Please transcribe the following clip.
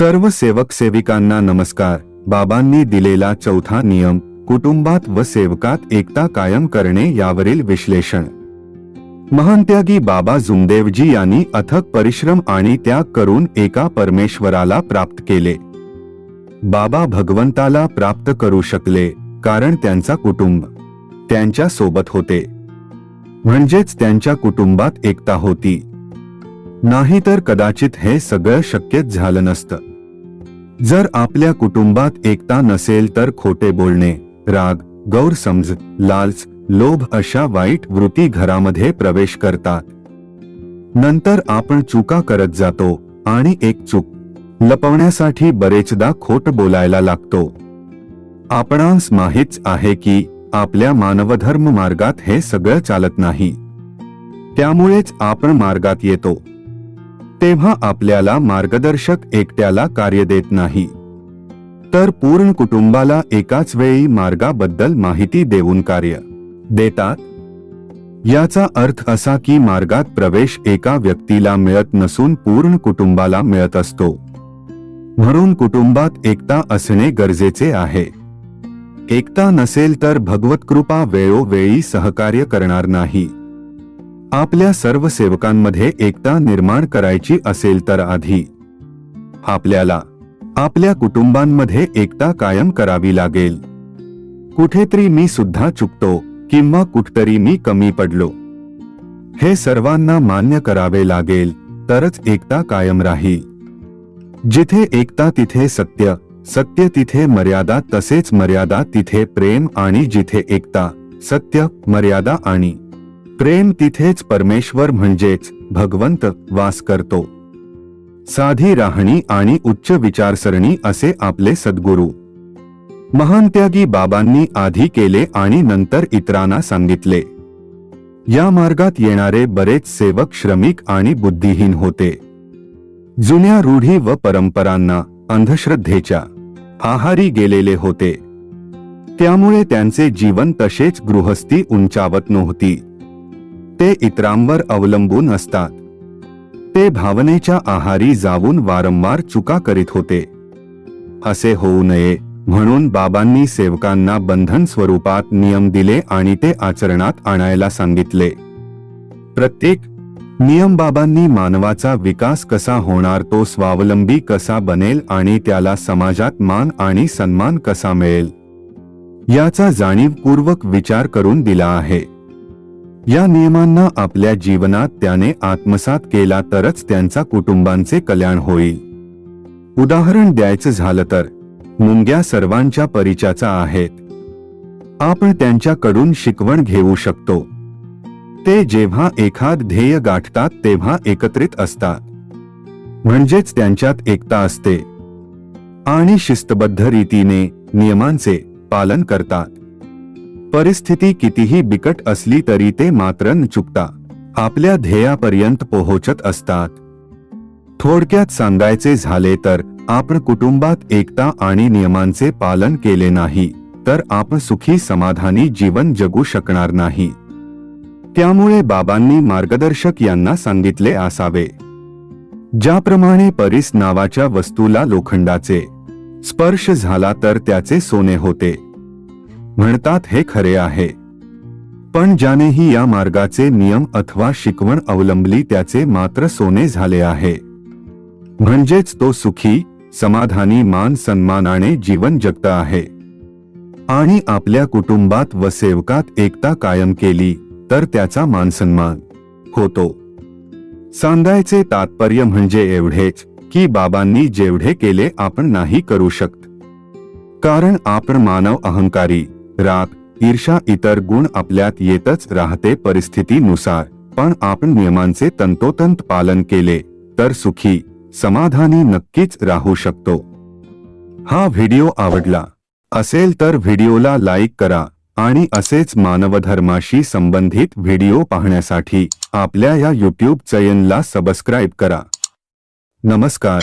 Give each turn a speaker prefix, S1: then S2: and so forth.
S1: सर्व सेवक सेविकांना नमस्कार. बाबांनी दिलेला चौथा नियम कुटुंबात व सेवकात एकता कायम करणे यावरील विश्लेषण. महंत्यागी बाबा जुमदेवजी यांनी अथक परिश्रम आणि त्याग करून एका परमेश्वराला प्राप्त केले. बाबा भगवंताला प्राप्त करू शकले कारण त्यांचा कुटुंब त्यांच्यासोबत होते. म्हणजेच त्यांच्या कुटुंबात एकता होती. नाहीतर कदाचित हे सगळं शक्यच झालं नसतं. जर आपल्या कुटुंबात एकता नसेल तर खोटे बोलणे राग गैरसमज लालच लोभ अशा वाईट वृत्ती घरामध्ये प्रवेश करतात. नंतर आपण चुका करत जातो आणि एक चूक लपवण्यासाठी बरेचदा खोट बोलायला लागतो. आपणास माहीच आहे की आपल्या मानवधर्म मार्गात हे सगळं चालत नाही. त्यामुळेच आपण मार्गात येतो. तेव्हा आपल्याला मार्गदर्शक एकट्याला कार्य देत नाही. तर पूर्ण कुटुंबाला एकाच वेळी मार्गाबद्दल माहिती देऊन कार्य देतात? याचा अर्थ असा की मार्गात प्रवेश एका व्यक्तीला मिळत नसून पूर्ण कुटुंबाला मिळत असतो. म्हणून कुटुंबात एकता असणे गरजेचे आहे. एकता नसेल तर भगवत कृपा वेळोवेळी सहकार्य करणार नाही. आपल्या सर्व सेवकांमध्ये एकता निर्माण करायची असेल तर आधी आपल्याला आपल्या कुटुंबांमध्ये एकता कायम करावी लागेल. कुठेतरी मी सुद्धा चुकतो किंवा कुठतरी मी कमी पडलो. हे सर्वांना मान्य करावे लागेल तरच एकता कायम राहील. जिथे एकता तिथे सत्य सत्य तिथे मर्यादा तसेच मर्यादा तिथे प्रेम आणि जिथे एकता सत्य मर्यादा आणि प्रेम तिथेच परमेश्वर म्हणजेच भगवंत वास करतो. साधी राहणी आणि उच्च विचारसरणी असे आपले सद्गुरू. महान त्यागी बाबांनी आधी केले आणि नंतर इतरांना सांगितले. या मार्गात येणारे बरेच सेवक श्रमिक आणि बुद्धिहीन होते. जुन्या रूढी व परंपरांना अंधश्रद्धेच्या आहारी गेलेले होते. त्यामुळे त्यांचे जीवन तसेच गृहस्थी उंचावत नव्हती. ते इतरांवर अवलंबून असतात. ते भावनेच्या आहारी जाऊन वारंवार चुका करीत होते. असे होऊ नये म्हणून बाबांनी सेवकांना बंधन स्वरूपात नियम दिले आणि ते आचरणात आणायला सांगितले. प्रत्येक नियम बाबांनी मानवाचा विकास कसा होणार तो स्वावलंबी कसा बनेल आणि त्याला समाजात मान आणि सन्मान कसा मिळेल? याचा जाणीवपूर्वक विचार करून दिला आहे. या नियमांना आपल्या जीवनात त्याने आत्मसात केला तरच त्यांचा कुटुंबांचे कल्याण होईल. उदाहरण द्यायचं झालं तर मुंग्या सर्वांच्या परिचयाचा आहेत. आपण त्यांच्याकडून शिकवण घेऊ शकतो. ते जेव्हा एखाद ध्येय गाठतात तेव्हा एकत्रित असतात. म्हणजेच त्यांच्यात एकता असते. आणि शिस्तबद्ध रीतीने नियमांचे पालन करतात. परिस्थिती कितीही बिकट असली तरी ते मात्र न चुकता आपल्या ध्येयापर्यंत पोहोचत असतात. थोडक्यात सांगायचे झाले तर आपण कुटुंबात एकता आणि नियमांचे पालन केले नाही तर आपण सुखी समाधानी जीवन जगू शकणार नाही. त्यामुळे बाबांनी मार्गदर्शक यांना सांगितले असावे. ज्याप्रमाणे परीस नावाच्या वस्तूला लोखंडाचे स्पर्श झाला तर त्याचे सोने होते. म्हणतात हे खरे आहे. पण ज्यानेही या मार्गाचे नियम अथवा शिकवण अवलंबली त्याचे मात्र सोने झाले आहे. म्हणजेच तो सुखी समाधानी मान सन्मानाने जीवन जगत आहे. आणि आपल्या कुटुंबात व सेवकात एकता कायम केली तर त्याचा मानसन्मान होतो. सांगायचे तात्पर्य म्हणजे एवढेच की बाबांनी जेवढे केले आपण नाही करू शकत. कारण आपण मानव अहंकारी राग ईर्षा इतर गुण आपल्यात येतच राहते परिस्थितीनुसार. पण आपण नियमांचे तंतोतंत पालन केले तर सुखी समाधानी नक्कीच राहू शकतो. हा व्हिडिओ आवडला असेल तर व्हिडिओला लाईक करा आणि असेच मानवधर्माशी संबंधित व्हिडिओ पाहण्यासाठी आपल्या या यूट्यूब चॅनलला सबस्क्राईब करा. नमस्कार.